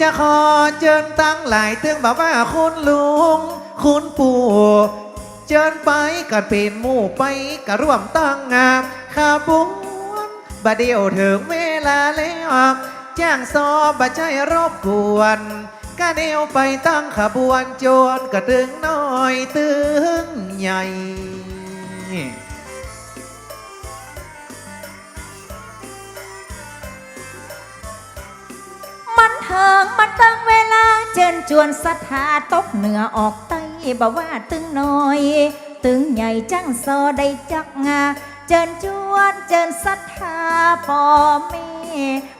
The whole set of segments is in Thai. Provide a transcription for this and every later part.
จะขอเจิญตั้งหลายเตืองบอกว่าคุณลุง คุณปู่เจิญไปกันเป็นหมู่ไปกะร่วมตั้งงามขาบวนบะเดียวถึงเวลาแล้วจ้างซอบะใจรบกวนกะเดียวไปตั้งขบวนโจรกระตึงน้อยตึงใหญ่ มันเถิงมันตั้งเวลา เจิญจวนศรัทธาตกเหนือออกใต้บ่ว่าตึงน้อย ตึงใหญ่จังซอได้จักงาเจิญจวนเจิญศรัทธาพ่อแม่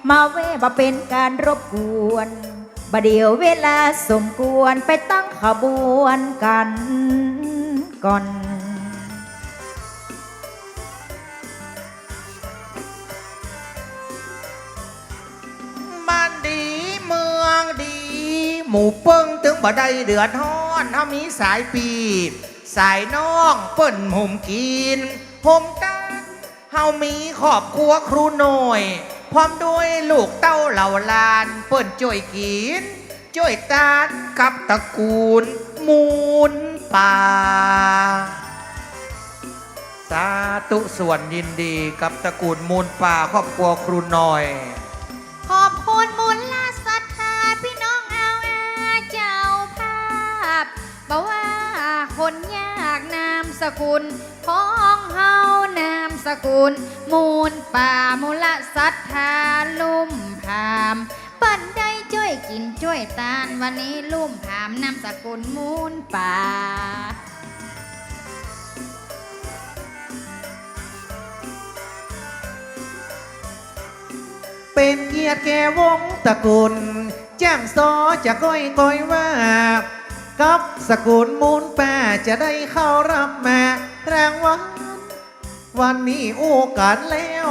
มาเวบ่เป็นการรบกวนบ่เดียวเวลาสมควรไปตั้งขบวนกันก่อน หมูเปิ้งถึงบ่ได้เดือดฮ้อนเฮามีสายปีบสายน้องเปิ้นห่มกินห่มกันเฮามีครอบครัวครูหน่อย พร้อมด้วยลูกเต้าเหล่าลาน เปิ้นจ่วยกินจ่วยตานกับตระกูล มูลป่าสาธุส่วนยินดีกับตระกูลมูลป่าครอบครัวครูหน่อย ขอบคุณมู สกุลของเฮานามสกุล มูลป่ามูลศรัทธาลุ่มพามปิ้นได้ช่วยกินช่วยตานวันนี้ลุ่มพามนามสกุลมูลป่าเป็นเกียรติแก่วงตระกูลจ้างซอจะก้อยก้อยว่า กับสกุลมูลแปรจะได้เข้ารับแมารงวัลวันนี้อู้กันแล้ว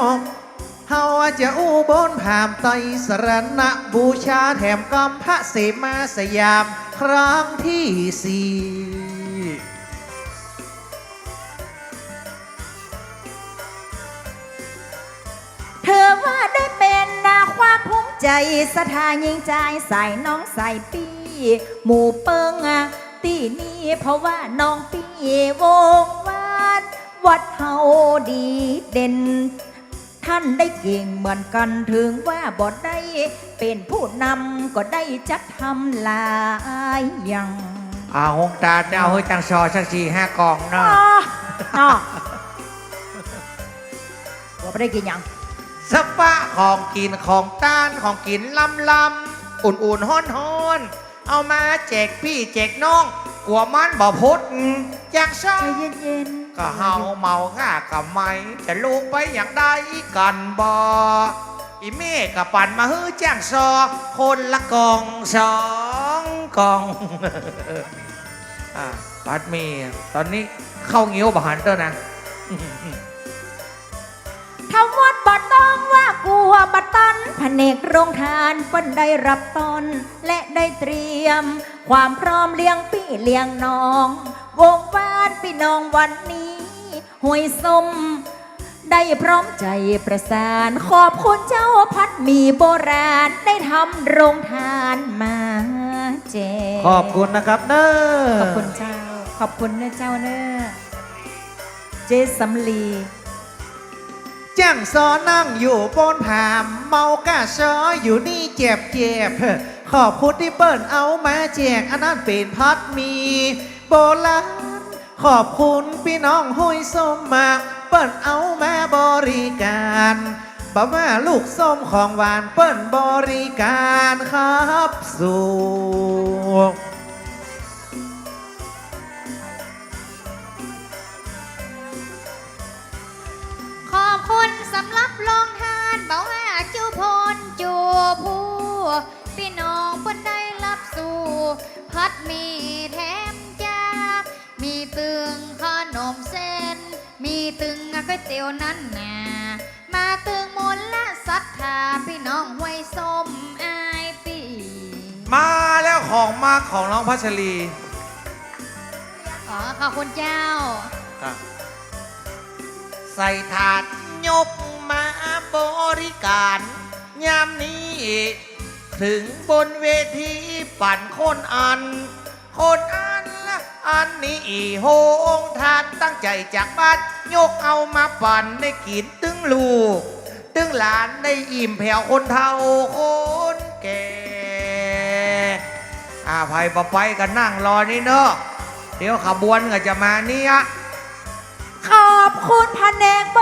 เฮาจะอู้บนผามไตสรณะบูชาแถมกำพระเสมาสยามครั้งที่สี่เธอว่าได้เป็นนาความภูมิใจสถานยิงใจใส่น้องใส่ปี หมู่เปิงอะตีนี้เพราะว่าน้องปีวงวานวัดเฮาดีเด่น ท่านได้เก่งเหมือนกันถึงว่าบอดได้เป็นผู้นำก็ได้จัดทำหลายอย่างอาหงตาเนี่ยเอาให้จังซอสักสี่ห้ากองเนาะเนาะว่าไม่ได้กินหยังสปะของกินของต้านของกินลำลำอุ่นๆฮ้อนๆ เอามาแจกพี่แจกน้อง กลัวมันบ่พดจังซอใจเย็นๆก็เฮาเมาง่ากับไม่ จะลูกไปอย่างใดกันบ่อีเม่กับปั่นมาฮื้อจ้างซอ คนละกองสองกองอ่าปัดมีตอนนี้เข้าเงี้ยวบหันเตอร์นะ ทำวัดบัดต้องว่ากลัวบัดตันแผนกโรงทานเปิ้นได้รับตอนและได้เตรียม ความพร้อมเลี้ยงพี่เลี้ยงน้อง วงวานพี่น้องวันนี้ห่วยสมได้พร้อมใจประสาน ขอบคุณเจ้าพัดมีโบราณ ได้ทำโรงทานมาแจกขอบคุณนะครับเนอขอบคุณเจ้า ขอบคุณนะเจ้าเนอะเจสำลี จ้างซอนั่งอยู่บนผามเมากะซออยู่นี่เจ็บเจ็บขอบคุณที่เปิ้นเอามาแจกอันนั้นเป็นพัดมี โบราณขอบคุณพี่น้องห้วยส้มมากเปิ้นเอามาบริการบอกว่าลูกส้มของหวานเปิ้นบริการครับสู่ข อบคุณสำหรับโรงทานบอกว่าจูพลจูผู้พี่น้องเพิ่นได้รับสู่พัดมีแถมจ้ามีตึงขนมเส้น มีตึงก๋วยเตี๋ยวนั้นนามาตึงมูลละศรัทธาพี่น้องไว้ส้มอายปีมาแล้วของมากของน้องพัชรีอ๋อขอบคุณเจ้า ใส่ถาด ยกมาบริการยามนี้ ถึงบนเวทีปั่นคนอัน คนอันละอันนี้อีโหงทานตั้งใจจากบ้านยกเอามาปั่นได้กินตึงลูก ตึงหลานได้อิ่มแผ่วคนเฒ่าคนแก่อาภัยปะไปกันนั่งรอนี่เนอะเดี๋ยวขบวนก็จะมาเนี่ย คุณแผนกบ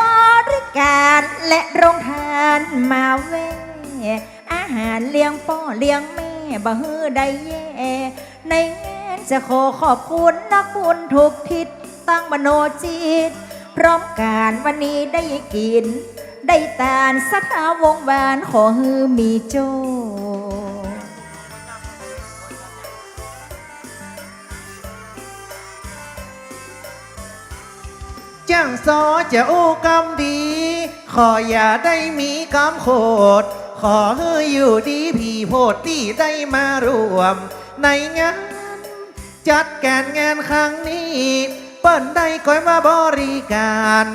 ริการและโรงทานมาเว อาหารเลี้ยงพ่อเลี้ยงแม่บ่ฮือได้แย่ ในงานจะขอขอบคุณนักบุญทุกทิศตั้งมโนจิต พร้อมการวันนี้ได้กิน ได้ตานสัทธาวงวานขอฮือมีโจ จ้างซอจะอู้กำดี ขออย่าได้มีกำโคดขอให้อยู่ดีพี่โพดที่ได้มารวม ในงาน จัดการงานครั้งนี้ เปิ้นได้คอยมาบริการ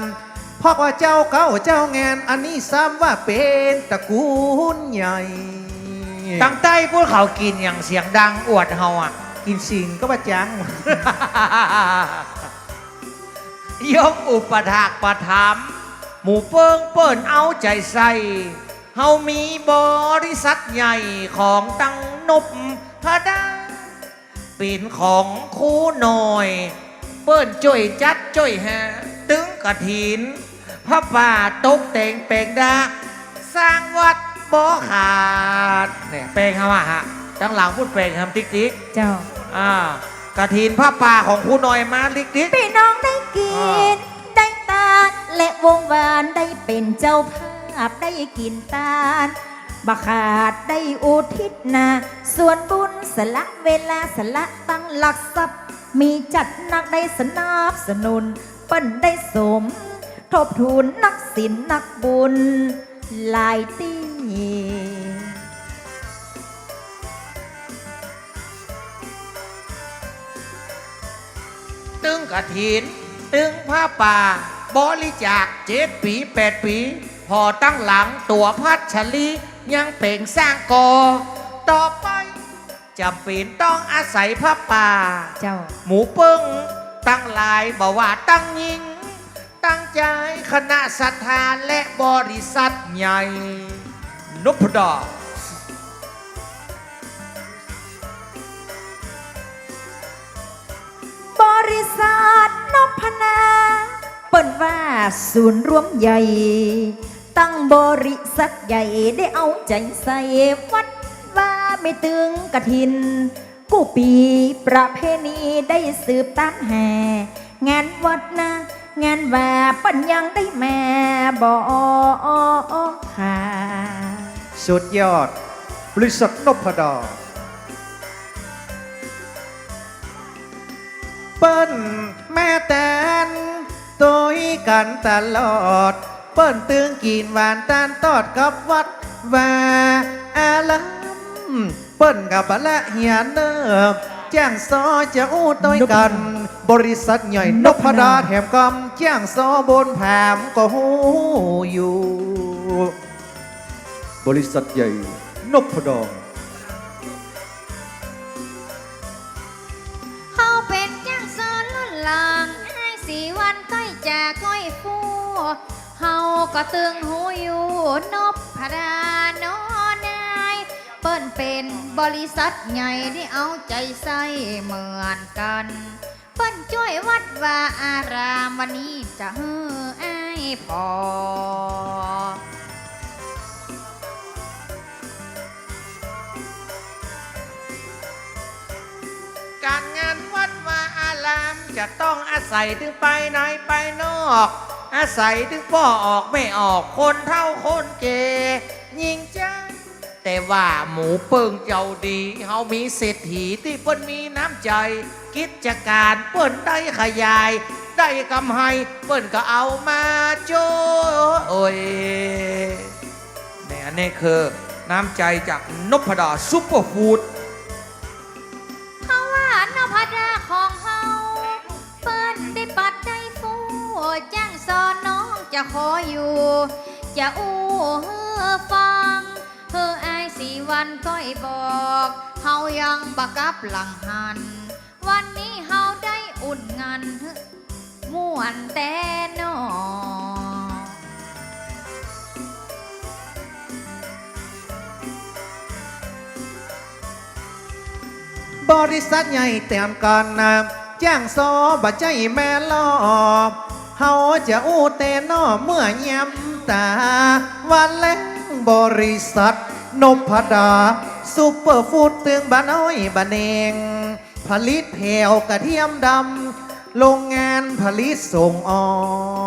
เพราะว่าเจ้าเก่าเจ้างานอันนี้ซ้ำว่าเป็นตระกูลใหญ่ตั้งใต้พวกเขากินอย่างเสียงดังอวดเฮาอะ กินสิงก็ประจัง ยกอุปถากประถามภ์หมู่เปิงเปิ้นเอาใจใส่เฮามีบริษัทใหญ่ของตั้งนบพดาเป็นของคู่หน่อย เปิ้นจ่วยจัดจ่วยหาตึงกระถินพระป่าตกแต่งแปลงดาสร้างวัดบ่ขาดเนี่ยแปลงคำว่าฮะตั้งหลังพูดแปลงคำติ๊กติ๊กเจ้าอ่า กระถินพระป่าของคู่หน่อยมาติ๊กติ๊ก พี่น้องได้กินได้ตาลและวงวานได้เป็นเจ้าภาพได้กินตาลบาขาดได้อุทิศนา ส่วนบุญสละเวลาสละตั้งหลักทรัพย์ มีจัดหนักได้สนับสนุนเปิ้นได้สม ทบทุนนักศิลนักบุญหลายตี กระถิน ตึงผ้าป่า บริจาคเจ็ดปีแปดปี พอตั้งหลังตัวพัชลียังเป่งสร้างกอ ต่อไปจะเป็นต้องอาศัยผ้าป่า เจ้า หมูเปิ้งตั้งหลายบอกว่าตั้งยิง ตั้งใจคณะศรัทธาและบริษัทใหญ่นพดาบ ริษัทนพนาเปิ้นว่าศูนย์รวมใหญ่ ตั้งบริษัทใหญ่ได้เอาใจใส่วัดว่าไม่ตึงกระถิน กู้ปีประเพณีได้สืบตามแห่งานวัดนะ งานว่าปัญยังได้แม่บอค่ะ สุดยอด บริษัทนพดา เปิ้นแม่แตนตัวกันตลอด เปิ้นตึงกินหวานตานตอดกับวัดว่าอาลัมเปิ้นกับบละเฮียเนิบจ้างซอจะอู้ต้อยกัน บริษัทใหญ่นพดาแถมกำจ้างซอบนแผมก็หูอยู่ บริษัทใหญ่นพดา ก็ตึงหูอยู่นบพดานอนายเปิ้นเป็นบริษัทใหญ่ที่เอาใจใส่เหมือนกัน เปิ้นช่วยวัดว่าอารามวันนี้จะเฮือไอพอการงานวัดว่าอารามจะต้องอาศัยถึงไปไหนไปนอก อาศัยถึงพ่อออกไม่ออกคนเท่าคนเกยิงจ้าแต่ว่าหมูเปิงเจ้าดีเฮามีเศรษฐีที่เปิ้นมีน้ำใจ กิจการเปิ้นได้ขยาย ได้กำไรเปิ้นก็เอามาโจ้โอ้ยเนี่ยอันนี้คือน้ำใจจากนพดาซุปเปอร์ฟู้ด จะขออยู่ จะอู้เฮือฟังเฮืออสีวันก้อยบอกเฮายังบักกับหลังหัน วันนี้เฮาได้อุ่นงานม่วนแต่นอบริษัทใหญ่เตรียมกันนะจ้างซอบะใจแม่ลอบ เฮาจะอู้เตนอเมื่อยำตา วันแลงบริษัท นพดาซุปเปอร์ฟู้ดตึงบ้าน้อยบ้านเองผลิตแผวกระเทียมดำโรงงานผลิตส่งอ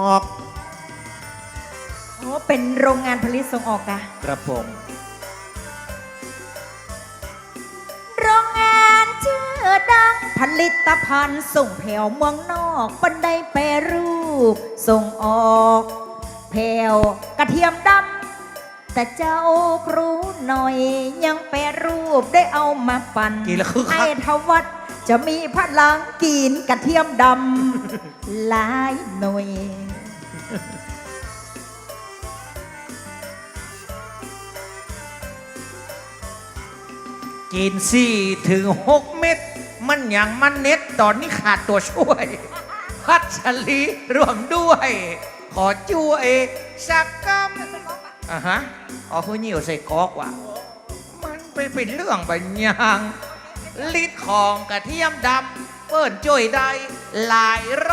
อกโอ้เป็นโรงงานผลิตส่งออกอะครับผม โรงงาน ชื่อดังผลิตภัณฑ์ส่งแผ่วเมืองนอกบันไดแปรรูป ส่งออกแผ่วกระเทียมดำแต่เจ้าครูหน่อยยังแปรรูปได้เอามาปั่นกินแล้วคึกคัก ไอ้ทวัดจะมีพลังกินกระเทียมดำ หลายหน่วย กินสี่ถึงหกเมันอย่างมันเน็ตตอนนี้ขาดตัวช่วย พัชรีรวมด้วย ขอช่วยสักกำอะฮะอ๋อคือเหนียวใส่กอกว่ะมันไปเป็นเรื่องปัญญางลิดของกระเทียมดำเปิ้นจ่วยได้หลายโร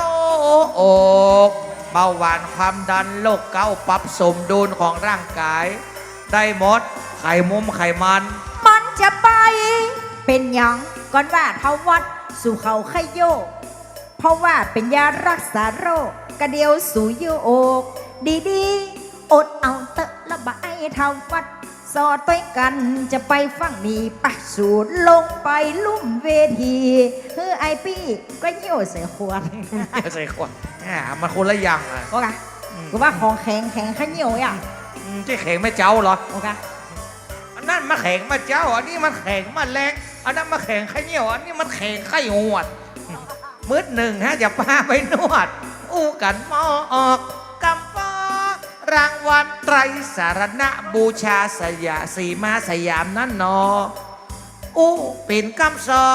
คเบาหวานความดันโรคเกาต์ปรับสมดุลของร่างกาย ได้หมดไข่มุมไขมัน มันจะไปเป็นยัง ก่อนว่าทวัดสู่เขาไขโยก เพราะว่าเป็นยารักษาโรค กระเดียวสู่โยก ดีๆอดเอาเตอะละบายทวัดสอดต้วยกันจะไปฟังนี่ปะสูดลงไปลุ่มเวทีเฮ้อไอปี้ก็โยใส่ขวดเดี๋ยวใส่ขวดแหมมันคนละอย่างอะโอเคกูว่าของแข็งแข็งขยโยอะอืมที่แข็งไม่เจ้าเหรอโอเคอันนั้นมาแข็งมาเจ้า อันนี้มันแข็งมาแรง อันนั้นมาแข็งไข้เหนียวอันนี้มันแข็งไข้หวดมืดหนึ่งฮะจะพาไปนวด อู้กันหมอออกกำปอรางวัลไตรสารณะบูชาสยาสีมาสยามนั่นนอ อู้เป็นกำซอ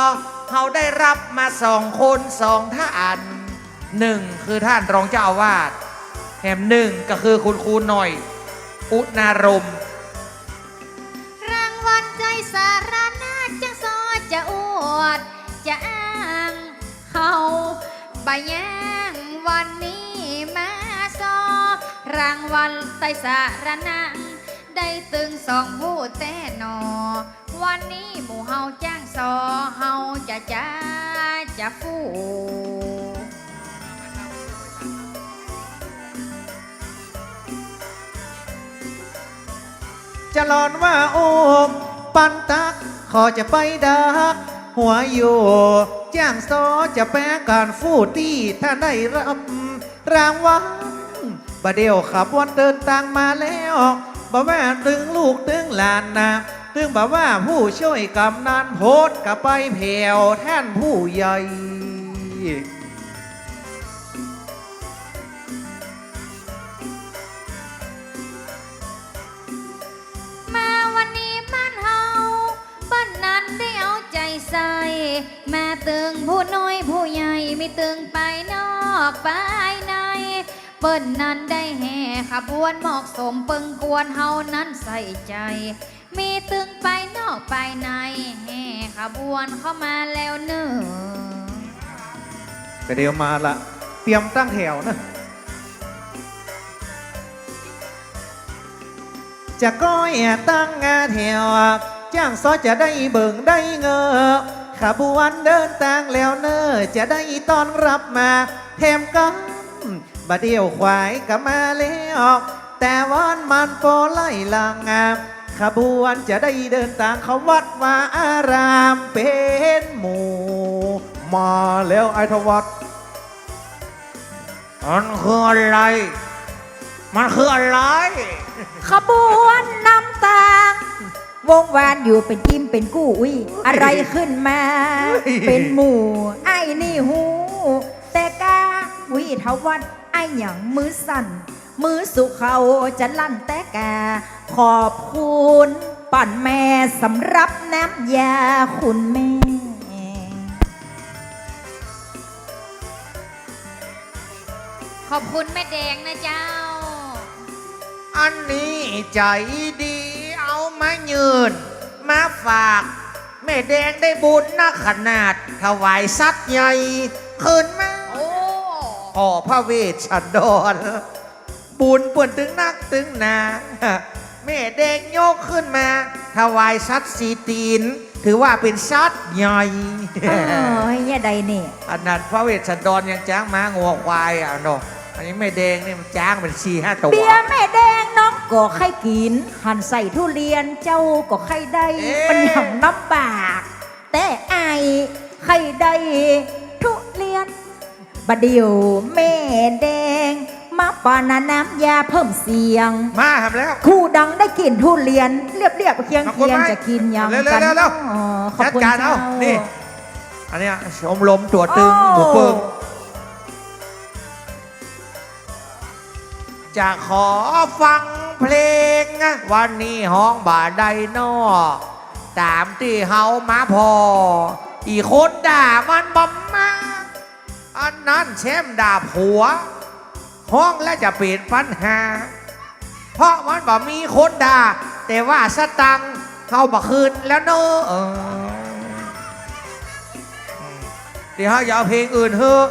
เขาได้รับมาสองคนสองท่านหนึ่งคือท่านรองเจ้าอาวาสแถมหนึ่งก็คือคุณครูหน่อย อุณารม จะอ้างเฮาใบย่างวันนี้มาซอรางวัลใจสารนาได้ตึงสองผู้แต่หนอ วันนี้หมู่เฮาจ้างซอเฮาจะจ้าจะฟูจะหลอนว่าโอ้ปันตัก ขอจะไปดัก หัวอยู่จ้างซอจะแป้การฟู่ตี้ถ้าได้รับรางวัลบะเดียวขับวันเดินทางมาแล้วบ่ว่าตึงลูกตึงหลานนะตึงบ่ว่าผู้ช่วยกำนันโพดกับไปแผ่วแท่นผู้ใหญ่ ใจใส่ตึงผู้น้อยผู้ใหญ่ไม่ตึงไปนอกไปในเปิ้นนั้นได้แห่ขบวนหมอกสมปิงกวนเฮานั้นใส่ใจ มีตึงไปนอกไปในแห่ขบวนเข้ามาแล้วเนื้อก็เดี๋ยวมาละเตรียมตั้งแถวนะจะก้อยตั้งงาแถว จ้างซอจะได้เบิ่งได้เงอขบวนเดินต่างแล้วเนอจะได้ต้อนรับมาแถมกันบาเดียวควายก็มาแล้วแต่วันมันโปไล่ลางงามขบวนจะได้เดินต่างเขาวัดว่าอารามเป็นหมู่มาแล้วไอทวัดมันคืออะไร มันคืออะไร ขบวนนำตาง วงวานอยู่เป็นจิ้มเป็นกู้อุ้ยอะไรขึ้นมา เป็นหมู่ไอ้นี่หู แต่กาวิทวัดไอ้หยังมือสั่น มือสุเขาจะลั่นแต่กาขอบคุณปปั่นแม่สำหรับน้ำยาคุณแม่ขอบคุณแม่แดงนะเจ้า อันนี้ใจดีเอา มายืน มาฝาก แม่แดงได้บุญนะขนาด ถวายสัตว์ใหญ่ขึ้นมาโอ้พ่อพระเวชชันดรบุญป่วนถึงนักถึงหนาแม่แดงยกขึ้นมา ถวายสัตว์สีตีน ถือว่าเป็นสัตว์ใหญ่โอ้ยยาใดนี่อันนั้นพระเวชชันดรยังจ้างม้างัวควายอะเนาะ อันนี้แม่แดงนี่มันจ้างเป็นสี่ห้าตัว เบียร์แม่แดงน้องก็ใครกิน หันใส่ทุเรียนเจ้าก็ใครได้เอ๊ะ มันอย่างน้ำบาก แต่ไอายใครได้ทุเรียนบดเดียวแม่แดง มาปานาน้ำยาเพิ่มเสียง มาทำแล้ว คู่ดังได้กินทุเรียน เรียบเรียบๆเคียงขอบคุเคีณยงมากจะกินยังเร็วๆกันเร็วอ๋อขอบจัดคุณการเอาเจ้านี่ อันเนี้ยชมรมตัวตึงหมูเปิง จะขอฟังเพลง วันนี้ห้องบ่าไดนอตามที่เฮามาพอ อีกคนด่ามันบอมมาอันนั้นแชมด่าผัว ห้องและจะเปลี่ยนปัญหา เพราะมันบอกมีคนด่า แต่ว่าสตังเขาบอกคืนแล้วเนอะเดี๋ยวอย่าเอาเพลงอื่นเถอะ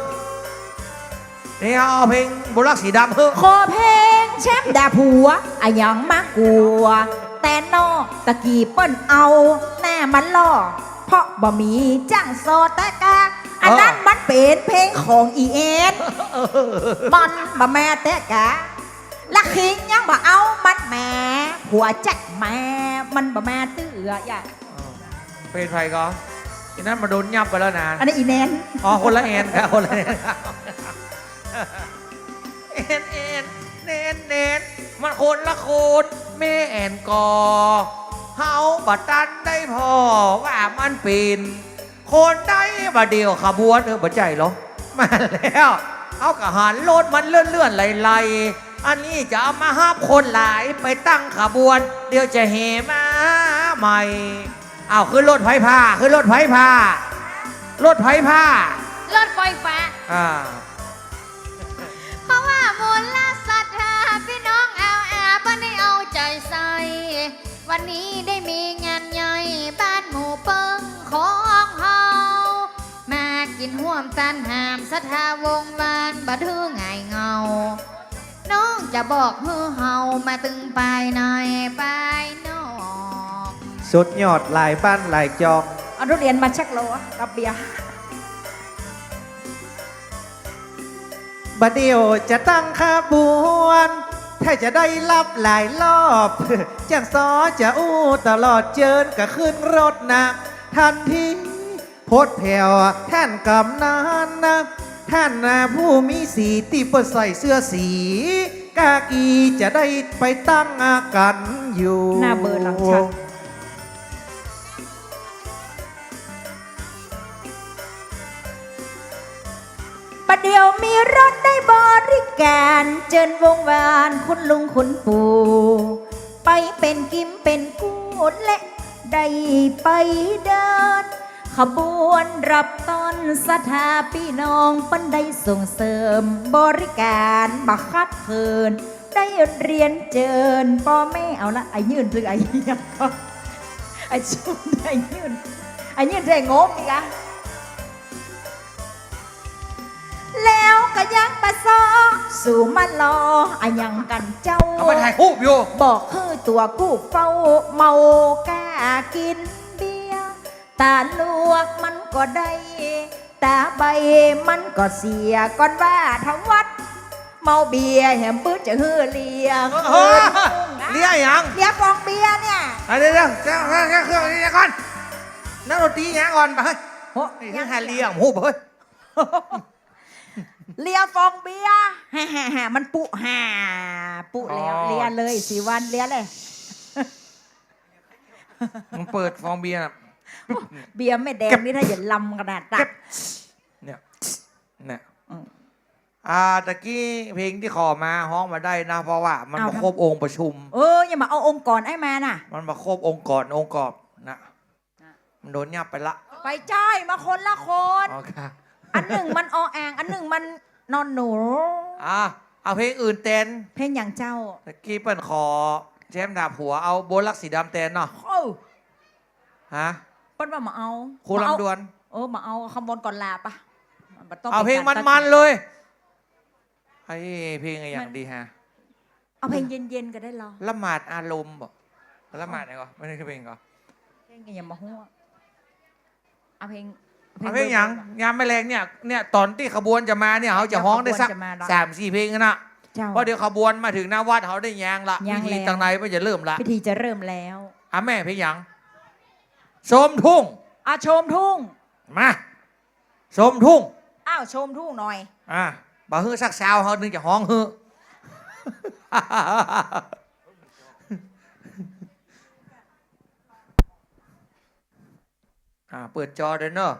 เดี๋ยวเอาเพลง บุรักสีดำเถอขอเพลงแชมป์ด่าผัวอะยังมากกลัว แต่นอกตะกี้เปิ้นเอาแน่มันล่อเพราะบ่มีจ้างโซตะกาอันนั้นมันเป็นเพลงของอีเอ็นมันบ่แม่แต่กะลักคิงยังบ่เอามันแม่ผัวจักแม่มันบ่แม่ตื้ออย่าเป็นใครก็ทีนั้นมาโดนยับไปแล้วนะ อันนี้อีแนน อ๋อ คนละแอนครับคนละแอน นแอนแนนแนนมันคนละโคนแม่แอนกอเฮาบัดตันได้พอว่ามันเป็นคนได้บัดเดียวขบวนเออบัดใจเหรอมาแล้วเอากระหันรถมันเลื่อนเลื่อนๆไหลๆอันนี้จะเอามาห้าบคนหลายไปตั้งขบวน เดี๋ยวจะเหมาใหม่เอาขึ้นรถไฟผ้าขึ้นรถไฟผ้ารถไฟผ้ารถไฟฟ้าอ่า วันนี้ได้มีงานใหญ่บ้านหมู่เปิงของเฮามากินห่วมตันหามศรัทธาวงวานบัดฮือไงายเงา น้องจะบอกฮือเฮามาตึงปลายในปลายนอกสุดยอดหลายบ้านหลายจองเอาทุเรียนมาชักโลกับเบียร์บัดเดียวจะตั้งขบวน ถ้าจะได้รับหลายรอบจังซอจะอู้ตลอดเจินก็ขึ้นรถนะทันทีโพดแผ่วท่านกำนันนะท่านนะผู้มีสีที่เปิดใส่เสื้อสี กากีจะได้ไปตั้งอากันอยู่ หน้าเบอร์หลังชัด ประเดี๋ยวมีรถได้บริการเจิญวงวานคุณลุงคุณปู่ไปเป็นกิมเป็นกูดและได้ไปเดิน ขบวนรับต้อนสถาพี่น้องปันได้ส่งเสริมบริการบักคัดเคินได้เรียนเจิญพ่อแม่เอาละไอ้ยืนหรือไอ้เหี้ยก็ไอ้ชุดไอ้ยืนไอ้ยืนใจงบอีกอะ ก็ยังประสอสู่มารออะยังกันเจ้าเอามาถ่ายรูปอยู่บอกคือตัวกูเฝ้าเมากล้ากินเบียร์ตาลวกมันก็ได้ ตาใบมันก็เสียก่อนว่าทำวัด เมาเบียร์แหมปื้ดจะฮือเลียเออเรียกยังเลียฟองเบียร์เนี่ยเดี๋ยวเดี๋ยวเดี๋ยวเดี๋ยวเดี๋ยวเครื่องนี้ก่อนนักดนตรียังก่อนไปเฮ้ยโอ้นี่คือแฮเลียงหูเฮ้ย เลียฟองเบียร์ฮ่าฮ่าฮ่ามันปุห่าปุแล้วเลียเลยสีวันเลียเลยมึงเปิดฟองเบียร์น่ะเบียร์ไม่แดงนี่ถ้าอย่าลำขนาดตัก เนี่ยเนี่ยอืมอ่าตะกี้เพลงที่ขอมาฮ้องมาได้นะ เพราะว่ามันเอามาทำครบองค์ประชุม เอออย่ามาเอาองค์กรไอ้มาน่ะ มันมาครบองค์กรองค์กรนะ มันโดนยับไปละไปจ้อยมาคนละคน อ๋อค่ะอันหนึ่งมันอแองอันหนึ่งมัน นอนหนู อ่าเอาเพลงอื่นเต้นเพลงอย่างเจ้าตะกี้เปิ้นขอแชมป์ดาบหัวเอาโบลักสีดำเต้นเนาะโอ้ฮะเปิ้นว่ามาเอาครูมาเอาลำดวนเออมาเอาคำบนก่อนลาปะมันบ่ต้องเอาเพลงป็การมันๆเลยไอ้เพลงอะไรอย่างดีฮะเอาเพลงเย็นๆก็ได้หรอละหมาดอารมณ์บ่ละหมาดไหนก็ไม่ได้คือเพลงก็เพลงอย่ามาหัวเอาเพลง เอาเพลงหยังยามแมลงเนี่ยเนี่ยตอนที่ขบวนจะมาเนี่ยเขาจะฮ้องได้สักขบวนจะมาเนอะ สามสี่เพลงนะเจ้า เพราะเดี๋ยวขบวนมาถึงหน้าวัดเขาได้ยางละยางพิธีแล้วต่างในมันจะเริ่มละพิธีจะเริ่มแล้วอะแม่เพลงหยังชมทุ่งอะชมทุ่งมาชมทุ่งอ้าวชมทุ่งหน่อยอะบ่ฮื้อสักเช้าเขานึงจะฮ้องฮื้อ อ่าเปิดจอเด้อเนอะ